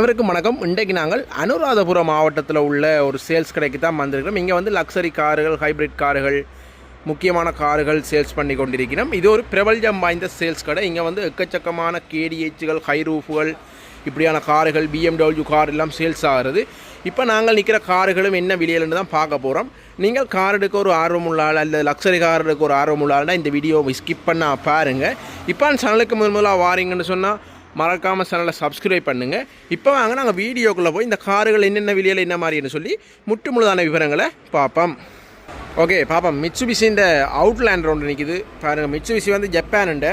அனைவருக்கும் வணக்கம். இன்றைக்கு நாங்கள் அனுராதபுரம் மாவட்டத்தில் உள்ள ஒரு சேல்ஸ் கடைக்கு தான் வந்திருக்கிறோம். இங்கே வந்து லக்ஸரி கார்கள் ஹைப்ரிட் கார்கள் முக்கியமான கார்கள் சேல்ஸ் பண்ணி கொண்டிருக்கிறோம். இது ஒரு பிரபல்யம் வாய்ந்த சேல்ஸ் கடை. இங்கே வந்து எக்கச்சக்கமான கேடிஹெச்கள் ஹைரூஃபுகள் இப்படியான கார்கள் பிஎம்டபிள்யூ கார் எல்லாம் சேல்ஸ் ஆகிறது. இப்போ நாங்கள் நிற்கிற கார்களும் என்ன விலையில்னு தான் பார்க்க போகிறோம் நீங்கள் கார் எடுக்க ஒரு ஆர்வம் ஆள் அல்லது லக்ஸரி கார் எடுக்க ஒரு ஆர்வம் உள்ள ஆள்னா இந்த வீடியோவை ஸ்கிப் பண்ணால் பாருங்கள் இப்போ அந்த சேனலுக்கு முதல் முதலாக வாரீங்கன்னு சொன்னால் மறக்காமல் சேனலை சப்ஸ்கிரைப் பண்ணுங்கள் இப்போ வாங்க நாங்கள் வீடியோக்குள்ளே போய் இந்த காருகள் என்னென்ன விலையில் என்ன மாதிரின்னு சொல்லி முற்று முழுதான விவரங்களை பார்ப்போம். ஓகே பாப்போம் மிட்சுபிசி இந்த அவுட்லேண்டர் ஒன்று நிற்கிது பாருங்கள் மிட்சுபிசி வந்து ஜப்பானுண்ட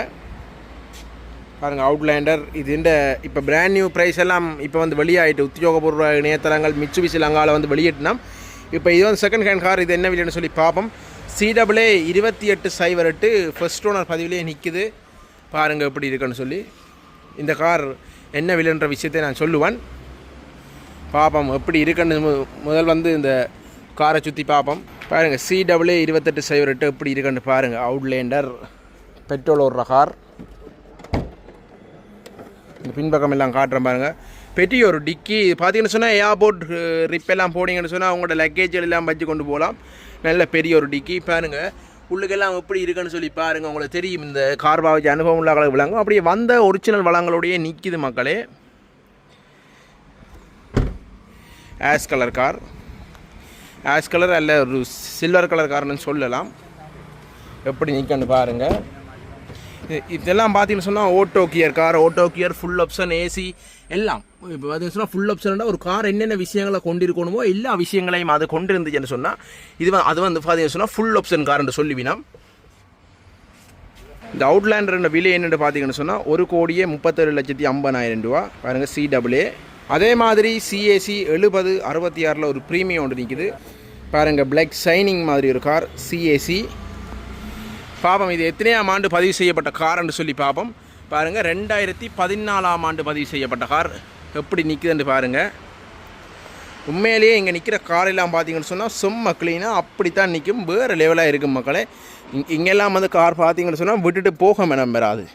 பாருங்கள் அவுட்லேண்டர் இது இந்த இப்போ பிராண்ட் நியூ ப்ரைஸ் எல்லாம் இப்போ வந்து வெளியாகிட்டு உத்தியோகபூர்வ இணையதளங்கள் மிட்சுபிசி லங்காவில் வந்து வெளியிட்டினோம் இப்போ இது வந்து செகண்ட் ஹேண்ட் கார் இது என்ன விலைன்னு சொல்லி பார்ப்போம். சிடபிள்ஏ இருபத்தி எட்டு சைவர் எட்டு ஃபஸ்ட் ஓனர் பதிவிலே நிற்குது பாருங்கள் எப்படி இருக்குன்னு சொல்லி. இந்த கார் என்ன விலைன்ற விஷயத்தை நான் சொல்லுவேன். பார்ப்போம் எப்படி இருக்குன்னு முதல் வந்து இந்த காரை சுற்றி பார்ப்போம் பாருங்கள் சிடபிள்யூ இருபத்தெட்டு சைபர் எட்டு எப்படி இருக்குன்னு பாருங்கள் அவுட்லேண்டர் பெட்ரோல் ஓடுற கார். இந்த பின்பக்கம் எல்லாம் காட்டுறேன் பாருங்கள் பெட்டி ஒரு டிக்கி பார்த்தீங்கன்னு சொன்னால் ஏர்போர்ட் ரிப்பெல்லாம் போனீங்கன்னு சொன்னால் அவங்களோட லக்கேஜ் எல்லாம் வச்சு கொண்டு போகலாம். நல்ல பெரிய ஒரு டிக்கி பாருங்கள் புல்லுக்கெல்லாம் எப்படி இருக்குன்னு சொல்லி பாருங்கள் உங்களுக்கு தெரியும் இந்த கார் பாவச்சு அனுபவம் உள்ள அளவு விளங்கும் அப்படியே வந்த ஒரிஜினல் வளங்களோடையே நிற்கிது மக்களே. Ash colour car ash colour அல்ல ஒரு சில்வர் கலர் கார்னு சொல்லலாம். எப்படி நிற்கன்னு பாருங்கள் இதெல்லாம் பார்த்தீங்கன்னு சொன்னால் auto gear car auto gear full option AC எல்லாம். இப்போ பார்த்தீங்கன்னா சொன்னால் ஃபுல் ஆப்ஷன்டா ஒரு கார் என்னென்ன விஷயங்களை கொண்டிருக்கணுமோ எல்லா விஷயங்களையும் அது கொண்டு இருந்துச்சுன்னு சொன்னால் இது அது வந்து பார்த்தீங்கன்னு சொன்னால் ஃபுல் ஆப்ஷன் கார்னு சொல்லுவினா இந்த அவுட்லேண்டர் விலை என்னென்னு பார்த்தீங்கன்னு சொன்னால் ஒரு கோடியே முப்பத்தேழு லட்சத்தி ஐம்பதாயிரம் ரூபா. பாருங்கள் சிடபிள்ஏ அதே மாதிரி சிஏசி எழுபது அறுபத்தி ஆறில் ஒரு ப்ரீமியம் ஒன்று நிற்கிது பாருங்கள் பிளாக் ஷைனிங் மாதிரி ஒரு கார் சிஏசி பாப்போம் இது எத்தனையாம் ஆண்டு பதிவு செய்யப்பட்ட கார்ன்னு சொல்லி பார்ப்போம் பாருங்கள் ரெண்டாயிரத்தி பதினாலாம் ஆண்டு பதிவு செய்யப்பட்ட கார் எப்படி நிற்குதுன்னு பாருங்கள் உண்மையிலேயே இங்கே நிற்கிற காரெல்லாம் பார்த்தீங்கன்னு சொன்னால் சும்மா க்ளீனாக அப்படித்தான் நிற்கும் வேறு லெவலாக இருக்கும் மக்களே. இங் இங்கெல்லாம் வந்து கார் பார்த்தீங்கன்னு சொன்னால் விட்டுட்டு போக மேடம் வராது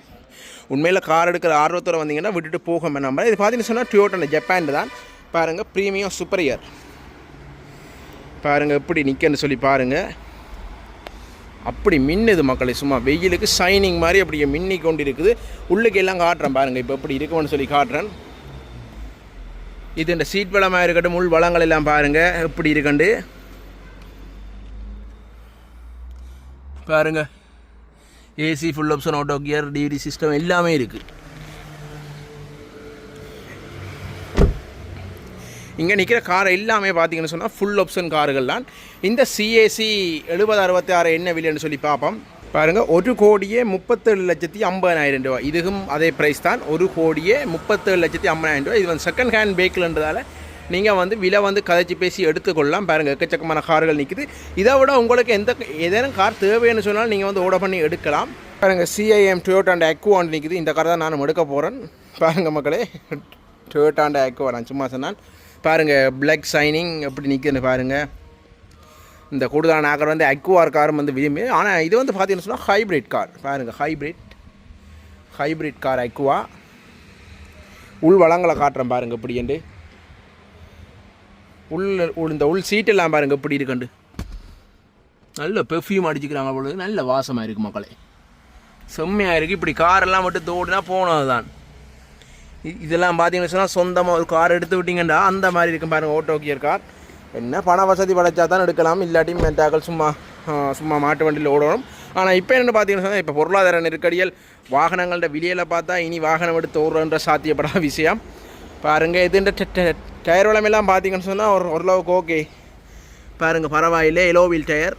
உண்மையில் கார் எடுக்கிற ஆர்வத்தில் வந்தீங்கன்னா விட்டுட்டு போக மேடம் இது பார்த்தீங்கன்னு சொன்னால் டியோட்டன் ஜப்பான் தான். பாருங்கள் ப்ரீமியம் சூப்பரியர் பாருங்கள் எப்படி நிற்கன்னு சொல்லி பாருங்கள் அப்படி மின்னுது மக்களை சும்மா வெயிலுக்கு ஷைனிங் மாதிரி அப்படியே மின்னி கொண்டு இருக்குது உள்ளுக்கு எல்லாம் காட்டுறேன் பாருங்கள் இப்போ எப்படி இருக்கும்னு சொல்லி காட்டுறேன். இது இந்த சீட் வளமாக இருக்கட்டும் உள் வளங்கள் எல்லாம் பாருங்கள் எப்படி இருக்கண்டு? பாருங்க. AC full option auto gear DVD system எல்லாமே இருக்குது இங்கே நிற்கிற கார் எல்லாமே பார்த்தீங்கன்னு சொன்னால் ஃபுல் ஆப்ஷன் கார்கள் தான். இந்த சிஏசி எழுபது அறுபத்தி ஆறு என்ன விலைன்னு சொல்லி பார்ப்போம் பாருங்கள் ஒரு கோடியே முப்பத்தேழு லட்சத்தி ஐம்பதாயிரம் ரூபா இதுவும் அதே ப்ரைஸ் தான். ஒரு கோடியே முப்பத்தேழு லட்சத்தி ஐம்பதாயிரம் ரூபா இது வந்து செகண்ட் ஹேண்ட் வெஹிக்கிள்ன்றதால நீங்கள் வந்து விலை வந்து கதைச்சி பேசி எடுத்துக்கொள்ளலாம். பாருங்கள் எக்கச்சக்கமான கார்கள் நிற்குது இதை விட உங்களுக்கு எந்த ஏதேனும் கார் தேவைன்னு சொன்னாலும் நீங்கள் வந்து ஓட பண்ணி எடுக்கலாம். பாருங்கள் சிஐஎம் டொயோட்டாண்ட அக்குவான் நிற்கிது இந்த கார் தான் நான் எடுக்க போகிறேன் பாருங்கள் மக்களே டொயோட்டாண்ட அக்வா நான் சும்மா சொன்னான் பாருங்கள் பிளாக் சைனிங் எப்படி நிற்குதுன்னு பாருங்கள் இந்த கூடுதலான ஆக்கர் வந்து அக்வார் காரும் வந்து விரும்பி ஆனால் இது வந்து பார்த்தீங்கன்னு சொன்னால் ஹைப்ரிட் கார் பாருங்கள் ஹைப்ரிட் ஹைப்ரிட் கார் அக்வா உள் வளங்களை காட்டுறேன் பாருங்கள் இப்படிண்டு உள் உள் இந்த உள் சீட்டெல்லாம் பாருங்கள் எப்படி இருக்குண்டு. நல்ல பெர்ஃப்யூம் அடிச்சுக்கிறாங்க பொழுது நல்ல வாசமாக இருக்குது மக்களே. செம்மையாக இருக்குது இப்படி காரெல்லாம் மட்டும் தோடுனா போனது தான் இதெல்லாம் பார்த்தீங்கன்னு சொன்னால் சொந்தமாக ஒரு கார் எடுத்து விட்டிங்கண்டா அந்த மாதிரி இருக்கும் பாருங்கள் ஓட்டோ கியர் கார் என்ன பண வசதி படைச்சா தான் எடுக்கலாம் இல்லாட்டி மெட்டாக்கள் சும்மா சும்மா மாட்டு வண்டியில் ஓடணும். ஆனால் இப்போ என்ன பார்த்தீங்கன்னு சொன்னால் இப்போ பொருளாதார நெருக்கடியில் வாகனங்களோட விலையில் பார்த்தா இனி வாகனம் எடுத்து ஓடுறன்ற சாத்தியப்படாத விஷயம். பாருங்கள் இதுன்ற டயர் வளமெல்லாம் பார்த்தீங்கன்னு சொன்னால் ஒரு ஓரளவுக்கு ஓகே பாருங்கள் பரவாயில்லை எலோவில் டயர்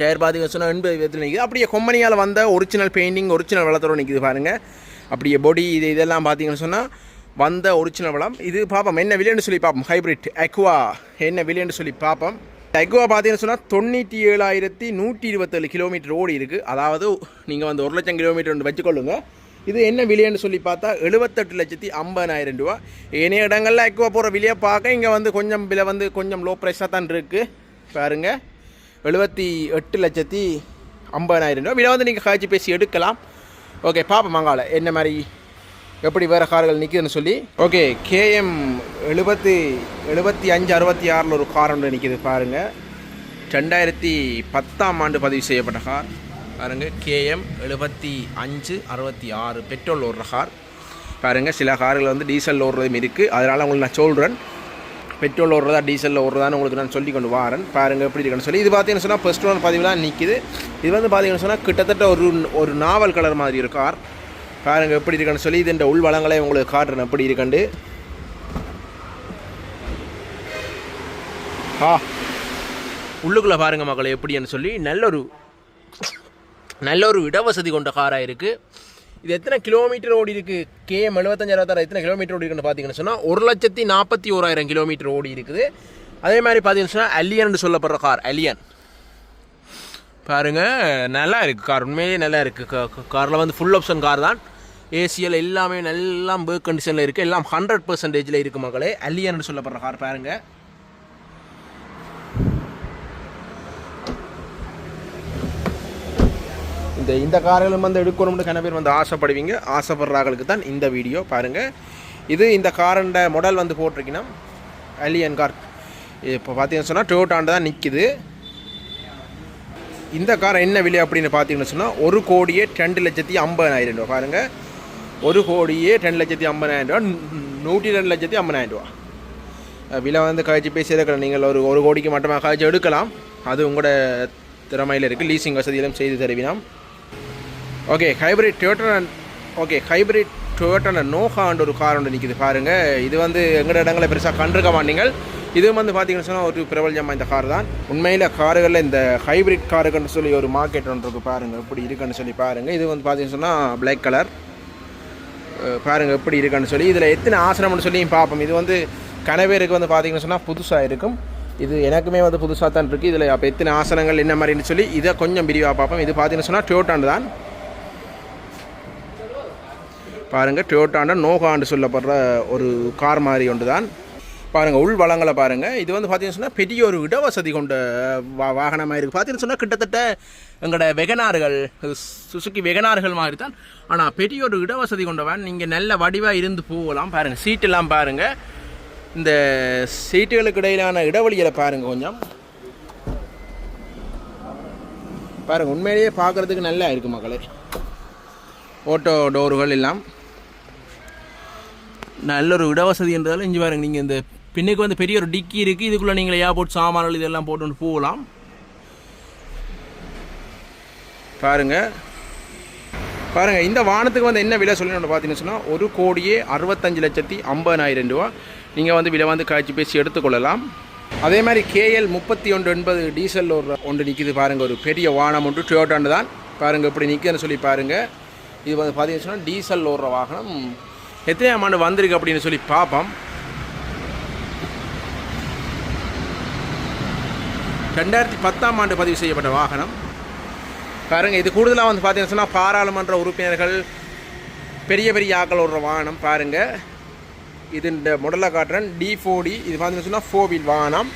டயர் பார்த்தீங்கன்னு சொன்னால் எண்பது விதத்தில் நிற்குது அப்படியே கொம்பனியால் வந்த ஒரிஜினல் பெயிண்டிங் ஒரிஜினல் வளத்தோடு நிற்குது பாருங்கள் அப்படியே பொடி இது இதெல்லாம் பார்த்தீங்கன்னு சொன்னால் வந்த ஒரிஜினல் வளம் இது பார்ப்போம் என்ன விலைன்னு சொல்லி பார்ப்போம் ஹைப்ரிட் அக்வா என்ன விலைன்னு சொல்லி பார்ப்போம் எக்வா பார்த்தீங்கன்னு சொன்னால் தொண்ணூற்றி ஏழாயிரத்தி நூற்றி இருபத்தேழு கிலோமீட்டர் ஓடி இருக்குது அதாவது நீங்கள் வந்து ஒரு லட்சம் கிலோமீட்டர் ஒன்று வச்சுக்கொள்ளுங்க. இது என்ன விலைன்னு சொல்லி பார்த்தா எழுபத்தெட்டு லட்சத்தி ஐம்பதாயிரம் ரூபா. ஏனைய இடங்களில் எக்வா போகிற விலையை பார்க்க இங்கே வந்து கொஞ்சம் விலை வந்து கொஞ்சம் லோ ப்ரைஸாக தான் இருக்குது பாருங்கள் எழுபத்தி எட்டு லட்சத்தி ஐம்பதாயிரம் ரூபா. விலை வந்து நீங்கள் காய்ச்சி பேசி எடுக்கலாம். ஓகே பார்ப்போம் மங்கால. என்ன மாதிரி எப்படி வேறு கார்கள் நிற்குதுன்னு சொல்லி? ஓகே கேஎம் எழுபத்தி எழுபத்தி அஞ்சு அறுபத்தி ஆறில் ஒரு கார் ஒன்று நிற்கிது பாருங்கள் ரெண்டாயிரத்தி பத்தாம் ஆண்டு பதிவு செய்யப்பட்ட கார் பாருங்கள் கேஎம் எழுபத்தி அஞ்சு அறுபத்தி ஆறு பெட்ரோல் ஓடுற கார் பாருங்கள் சில கார்கள் வந்து டீசல் ஓடுறதும் இருக்குது அதனால் உங்களுக்கு நான் சொல்கிறேன் பெட்ரோல் ஓடுறதா டீசலில் ஓடுறதான்னு உங்களுக்கு நான் சொல்லி கொண்டு வரேன். பாருங்கள் எப்படி இருக்குன்னு சொல்லி. இது பார்த்தீங்கன்னு சொன்னால் ஃபஸ்ட் ஒன் பதிவுலாம் நிற்கிது இது வந்து பார்த்தீங்கன்னு சொன்னால் கிட்டத்தட்ட ஒரு ஒரு நாவல் கலர் மாதிரி ஒரு கார் பாருங்கள் எப்படி இருக்குன்னு சொல்லி இது இந்த உள் வளங்களை உங்களுக்கு காட்டுறேன். எப்படி இருக்கண்டு ஆ. உள்ளுக்குள்ளே பாருங்கள் மக்களை எப்படின்னு சொல்லி. நல்ல ஒரு நல்ல ஒரு இடவசதி கொண்ட காராக இருக்குது இது எத்தனை கிலோமீட்டர் ஓடி இருக்குது கேஎம் எழுபத்தஞ்சு அறுபத்தாறு எத்தனை கிலோமீட்டர் ஓடி இருக்குன்னு பார்த்தீங்கன்னு சொன்னால் ஒரு லட்சத்தி நாற்பத்தி ஓராயிரம் கிலோமீட்டர் ஓடி இருக்குது. அதே மாதிரி பார்த்தீங்கன்னு சொன்னால் அலியன் சொல்லப்படுற கார் அலியன் பாருங்கள் நல்லா இருக்குது கார். உண்மையிலேயே நல்லா இருக்குது காரில் வந்து ஃபுல் ஆப்ஷன் கார் தான். ஏசிஎல் எல்லாமே எல்லாம் பேக் கண்டிஷனில் இருக்குது எல்லாம் ஹண்ட்ரட் பர்சன்டேஜில் இருக்குது மக்களே. அலியன்னு சொல்லப்படுற கார் பாருங்கள் இந்த இந்த கார்களும் வந்து எடுக்கணும்னு கன பேர் வந்து ஆசைப்படுவீங்க. ஆசைப்படுறாங்களுக்கு தான் இந்த வீடியோ பாருங்கள் இது இந்த காரண்ட மாடல் வந்து போட்டிருக்கீங்கன்னா அலியன் கார் இப்போ பார்த்தீங்கன்னு சொன்னால் டோட்டாண்டு தான் நிற்கிது இந்த கார் என்ன விலை அப்படின்னு பார்த்தீங்கன்னு சொன்னால் ஒரு கோடியே ரெண்டு லட்சத்தி ஐம்பதாயிரம் ரூபா பாருங்கள் ஒரு கோடியே ரெண்டு லட்சத்தி ஐம்பதாயிரம் ரூபா நூற்றி ரெண்டு லட்சத்தி ஐம்பதாயிரம் ரூபா விலை வந்து கழிச்சு பேசியிருக்கிற நீங்கள் ஒரு ஒரு கோடிக்கு மட்டுமே கழிச்சு எடுக்கலாம் அது உங்களோட திறமையில் இருக்குது லீசிங் வசதியிலும் செய்து தருவினோம் okay hybrid Toyota okay hybrid Toyota நோஹான்ற ஒரு கார் ஒன்று நிற்கிது பாருங்கள் இது வந்து எங்கட இடங்களை பெருசாக கண்டிருக்க மாட்டீங்கள் இது வந்து பார்த்தீங்கன்னு சொன்னால் ஒரு பிரபலமாக இந்த கார் தான் உண்மையில் காருகளில் இந்த ஹைப்ரிட் காருக்குன்னு சொல்லி ஒரு மார்க்கெட் ஒன்று இருக்குது பாருங்கள் எப்படி இருக்குன்னு சொல்லி பாருங்கள் இது வந்து பார்த்தீங்கன்னு சொன்னால் பிளாக் கலர் பாருங்கள் எப்படி இருக்குன்னு சொல்லி இதில் எத்தனை ஆசனம்னு சொல்லி பார்ப்போம். இது வந்து கனவேருக்கு வந்து பார்த்தீங்கன்னு சொன்னால் புதுசாக இருக்கும். இது எனக்குமே வந்து புதுசாக தான் இருக்குது இதில் அப்போ எத்தனை ஆசனங்கள் என்ன மாதிரின்னு சொல்லி இதை கொஞ்சம் விரிவாக பார்ப்போம். இது பார்த்திங்கன்னு சொன்னால் டொயோட்டாண்டு தான். பாருங்கள் டொயோட்டாண்ட நோகாண்டு சொல்லப்படுற ஒரு கார் மாதிரி ஒன்று தான் பாருங்கள் உள் வளங்களை பாருங்கள் இது வந்து பார்த்தீங்கன்னு சொன்னால் பெரிய ஒரு இடவசதி கொண்ட வா வாகனமாக இருக்குது பார்த்தீங்கன்னு சொன்னால் கிட்டத்தட்ட எங்களோட வெகனார்கள் சுசுக்கி வெகனார்கள் மாதிரி தான் ஆனால் பெரிய ஒரு இடவசதி கொண்ட வேன் நீங்கள் நல்ல வடிவாக இருந்து போகலாம் பாருங்கள் சீட்டெல்லாம் பாருங்கள் இந்த சீட்டுகளுக்கு இடையிலான இடைவெளிகளை பாருங்கள் கொஞ்சம். பாருங்கள் உண்மையிலேயே பார்க்குறதுக்கு நல்லா இருக்குது மக்களே. ஓட்டோ டோர்கள் எல்லாம். நல்ல ஒரு இடவசதி என்றதால் இஞ்சி பாருங்கள் நீங்கள் இந்த பின்னுக்கு வந்து பெரிய ஒரு டிக்கி இருக்குது இதுக்குள்ளே நீங்கள் ஏர்போர்ட் சாமான்கள் இதெல்லாம் போட்டு போகலாம். பாருங்கள் பாருங்கள் இந்த வானத்துக்கு வந்து என்ன விலை சொல்லணும்னு பார்த்தீங்கன்னு சொன்னால் ஒரு கோடியே அறுபத்தஞ்சு லட்சத்தி ஐம்பதாயிரம் ரூபா. நீங்கள் வந்து விலை வந்து காய்ச்சி பேசி எடுத்துக்கொள்ளலாம். அதே மாதிரி கேஎல் முப்பத்தி ஒன்று எண்பது டீசல் ஒரு ஒன்று நிற்கிது பாருங்கள் ஒரு பெரிய வானம் ஒன்று டொயோட்டாண்டு தான். பாருங்கள் இப்படி நிற்குதுன்னு சொல்லி பாருங்கள் இது வந்து பார்த்தீங்கன்னு சொன்னால் டீசல் ஓடுற வாகனம். எத்தனையாம் ஆண்டு வந்திருக்கு அப்படின்னு சொல்லி பார்ப்போம் ரெண்டாயிரத்தி பத்தாம் ஆண்டு பதிவு செய்யப்பட்ட வாகனம். பாருங்கள் இது கூடுதலாக வந்து பார்த்தீங்கன்னு சொன்னால் பாராளுமன்ற உறுப்பினர்கள் பெரிய பெரிய ஆக்கள் ஓடுற வாகனம் பாருங்கள் இது இந்த முதல்ல காட்டுறேன். டி ஃபோடி இது பார்த்தீங்கன்னு சொன்னால் ஃபோவில் வாகனம்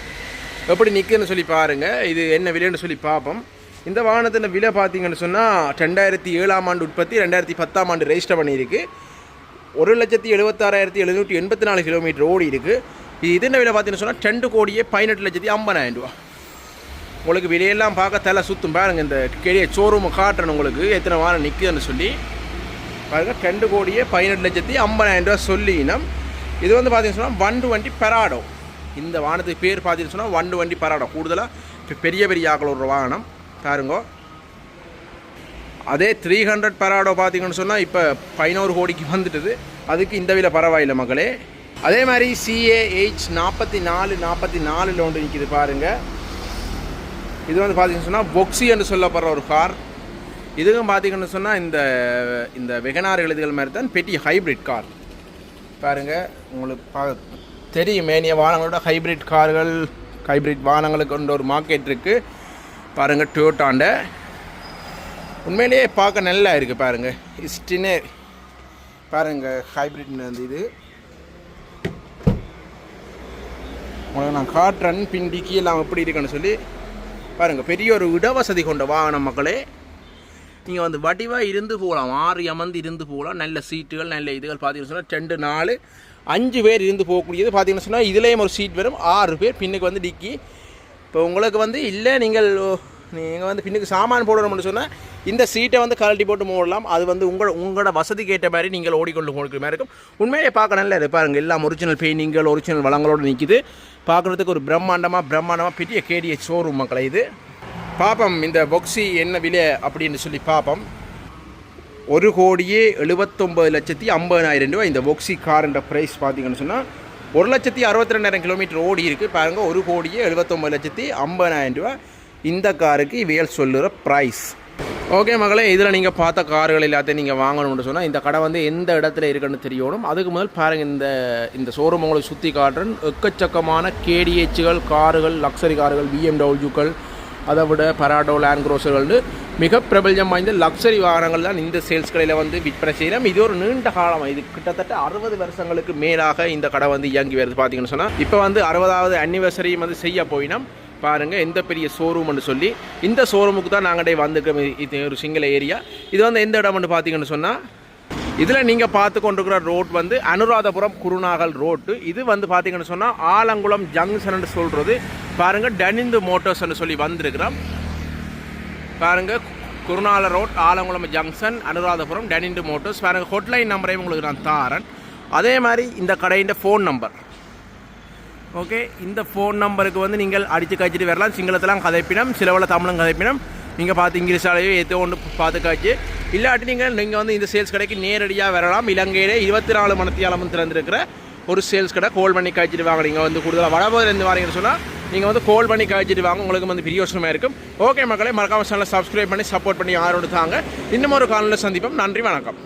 எப்படி நிற்குதுன்னு சொல்லி பாருங்கள் இது என்ன விலைன்னு சொல்லி பார்ப்போம் இந்த வாகனத்தின் விலை பார்த்தீங்கன்னு சொன்னால் ரெண்டாயிரத்தி ஏழாம் ஆண்டு உற்பத்தி ரெண்டாயிரத்தி பத்தாம் ஆண்டு ரெஜிஸ்டர் பண்ணியிருக்கு. ஒரு லட்சத்தி எழுபத்தாறாயிரத்தி எழுநூற்றி எண்பத்தி நாலு கிலோமீட்டர் ஓடி இருக்குது இது இது என்ன விலை பார்த்தீங்கன்னு சொன்னால் ரெண்டு கோடியே பதினெட்டு லட்சத்தி ஐம்பதாயிரம் ரூபா உங்களுக்கு வெளியெல்லாம் பார்க்க தலை சுற்றும் பாருங்கள் இந்த கெடிய ஷோரூமை காட்டுறேன் உங்களுக்கு. எத்தனை வாரம் நிற்குதுன்னு சொல்லி. பாருங்கள் ரெண்டு கோடியே பதினெட்டு லட்சத்தி ஐம்பதாயிரம் ரூபா சொல்லினோம் இது வந்து பார்த்தீங்கன்னு சொன்னால் வண்டு வண்டி பெராடோ. இந்த வாகனத்துக்கு பேர் பார்த்தீங்கன்னு சொன்னால் வண்டு வண்டி பெராடோ. கூடுதலாக பெரிய பெரிய ஆக்கள் ஒரு வாகனம். பாருங்கோ. அதே த்ரீ ஹண்ட்ரட் பெராடோ பார்த்தீங்கன்னு சொன்னால் இப்போ பதினோரு கோடிக்கு வந்துட்டுது. அதுக்கு இந்த விலை பரவாயில்லை மகளே அதே மாதிரி சிஏஹெச் நாற்பத்தி நாலு நாற்பத்தி நாலில் ஒன்று நிற்கிது பாருங்கள் இது வந்து பார்த்தீங்கன்னு சொன்னால் பொக்ஸி என்று சொல்லப்படுற ஒரு கார். இதுவும் பார்த்தீங்கன்னு சொன்னால் இந்த இந்த வெகனார் எழுதுகள் மாதிரி தான் பெட்டி ஹைப்ரிட் கார் பாருங்கள் உங்களுக்கு பா தெரியும். மேனிய வாகனங்களோட ஹைப்ரிட் கார்கள் ஹைப்ரிட் வாகனங்களுக்கு கொண்ட ஒரு மார்க்கெட் இருக்குது பாருங்கள் டொயோட்டாண்ட உண்மையிலேயே பார்க்க நல்லா இருக்குது பாருங்கள் இஸ்டினே பாருங்கள் ஹைப்ரிட்னு வந்து இது. உங்களுக்கு நான் காட்டுறேன் பின் டிக்கியெல்லாம் எப்படி இருக்குன்னு சொல்லி. பாருங்கள் பெரிய ஒரு இடவசதி கொண்ட வாகனம் மக்களே. நீங்கள் வந்து வடிவாக இருந்து போகலாம். ஆறு அமர்ந்து இருந்து போகலாம். நல்ல சீட்டுகள் நல்ல இதுகள் பார்த்தீங்கன்னு சொன்னால் ரெண்டு நாலு அஞ்சு பேர் இருந்து போகக்கூடியது பார்த்தீங்கன்னு சொன்னால் இதுலேயும் ஒரு சீட் வரும். ஆறு பேர் பின்னுக்கு வந்து டிக்கி இப்போ உங்களுக்கு வந்து இல்லை நீங்கள் நீங்கள் வந்து பின்னுக்கு சாமான் போடணும்னு சொன்னால் இந்த சீட்டை வந்து கழட்டி போட்டு மூடலாம். அது வந்து உங்கள் உங்களோட வசதிக்கு ஏற்ற மாதிரி நீங்கள் ஓடிக்கொண்டு மாதிரி இருக்கும். உண்மையிலே பார்க்க நல்ல இது பாருங்க. எல்லாம் ஒரிஜினல் பெயிண்டிங்கள் ஒரிஜினல் வளங்களோடு நிற்கிது பார்க்குறதுக்கு ஒரு பிரம்மாண்டமாக பிரம்மாண்டமாக பெரிய கேடிஎச் ஷோரூம் மக்களை இது. பார்ப்போம் இந்த பொக்ஸி என்ன விலை அப்படின்னு சொல்லி பார்ப்போம் ஒரு கோடியே எழுபத்தொம்பது லட்சத்தி ஐம்பதாயிரம் ரூபாய் இந்த பொக்ஸி கார்ன்ற ப்ரைஸ் பார்த்தீங்கன்னு சொன்னால் ஒரு லட்சத்தி அறுபத்தி ரெண்டாயிரம் கிலோமீட்டர் ஓடி இருக்குது பாருங்கள் ஒரு கோடியே எழுபத்தொம்பது லட்சத்தி ஐம்பதாயிரம் ரூபாய் இந்த காருக்கு வேல் சொல்லுற ப்ரைஸ் ஓகே மகளே இதில் நீங்கள் பார்த்த கார்கள் எல்லாத்தையும் நீங்கள் வாங்கணும்னு சொன்னால் இந்த கடை வந்து எந்த இடத்துல இருக்குன்னு தெரியணும். அதுக்கு முதல் பாருங்கள் இந்த இந்த ஷோரூம் உங்களுக்கு சுற்றி காட்டுறேன். எக்கச்சக்கமான கேடிஹெச்கள் கார்கள் லக்ஸரி கார்கள் பிஎம்டபிள்யூக்கள் அதை விட பராடோ லேண்ட் க்ரோசர்கள்னு மிக பிரபல்யம் வாய்ந்த லக்ஸரி வாகனங்கள் தான் இந்த சேல்ஸ் கடையில் வந்து விற்பனை செய்கிறோம் இது ஒரு நீண்ட காலம் இது கிட்டத்தட்ட அறுபது வருஷங்களுக்கு மேலாக இந்த கடை வந்து இயங்கி வருது. பார்த்தீங்கன்னு சொன்னால் இப்போ வந்து அறுபதாவது அனிவர்சரியும் வந்து செய்ய போயினோம். பாருங்கள் எந்த பெரிய ஷோரூம்னு சொல்லி இந்த ஷோரூமுக்கு தான் நாங்கள் வந்துக்கிறோம் இது ஒரு சிங்கிள் ஏரியா இது வந்து எந்த இடம்னு பார்த்தீங்கன்னு சொன்னால் இதில் நீங்கள் பார்த்து கொண்டிருக்கிற ரோட் வந்து அனுராதபுரம் குருநாகல் ரோட்டு இது வந்து பார்த்தீங்கன்னு சொன்னால் ஆலங்குளம் ஜங்ஷன் சொல்கிறது பாருங்கள் டனிந்து மோட்டர்ஸ்னு சொல்லி வந்திருக்கிறோம். பாருங்கள் குருநால ரோட் ஆலங்குளம் ஜங்ஷன் அனுராதபுரம் டனிண்டு மோட்டர்ஸ் பாருங்கள் ஹொட்லைன் நம்பரையும் உங்களுக்கு நான் தாரேன். அதே மாதிரி இந்த கடையின் ஃபோன் நம்பர் ஓகே இந்த ஃபோன் நம்பருக்கு வந்து நீங்கள் அடித்து காய்ச்சிட்டு வரலாம். சிங்களத்தெல்லாம் கதைப்பினம் சிலவில் தமிழும் கதைப்பினம். நீங்கள் பார்த்து இங்கிலீஷாலேயோ ஏதோ ஒன்று பார்த்து காய்ச்சி. இல்லாட்டி நீங்கள் நீங்கள் வந்து இந்த சேல்ஸ் கடைக்கு நேரடியாக வரலாம். இலங்கையிலே இருபத்தி நாலு மணத்தியாலமும் திறந்திருக்கிற ஒரு சேல்ஸ் கடை. கோல் பண்ணி காய்ச்சிட்டு வாங்க. நீங்கள் வந்து கூடுதலாக வடபோதிலேருந்து வாரீங்கன்னு சொன்னால் நீங்கள் வந்து கோல் பண்ணி காய்ச்சிட்டு வாங்க. உங்களுக்கு வந்து பிரியோசனமாக இருக்கும். ஓகே மக்களே மறக்காம சேனலை சப்ஸ்கிரைப் பண்ணி சப்போர்ட் பண்ணி யாரோடு தாங்க இன்னும் ஒரு காலையில் சந்திப்போம். நன்றி வணக்கம்.